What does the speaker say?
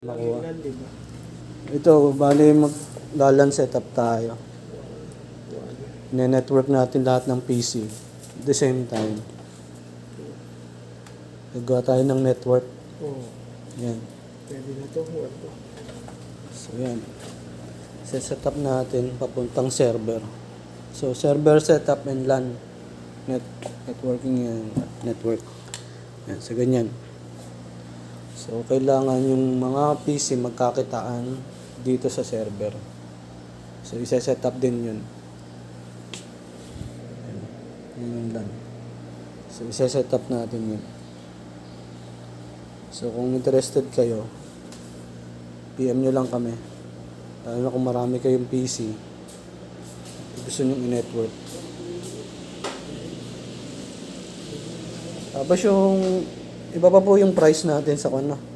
Nakuha. Ito, bali mag-LAN setup tayo. Ne-network natin lahat ng PC. At the same time. Gagawa tayo ng network. Oo. Yan. Pwede na to. So, yan. Set up natin papuntang server. So, server setup and LAN. Net networking yan. Network. Yan. So, ganyan. So, kailangan yung mga PC magkakitaan dito sa server. So, isa-set up din yun. Yun yung LAN. So, isa-set up natin yun. So, kung interested kayo, PM nyo lang kami. Lalo na kung marami kayong PC, gusto nyo i-network. Tapos yung, iba po yung price natin sa ano,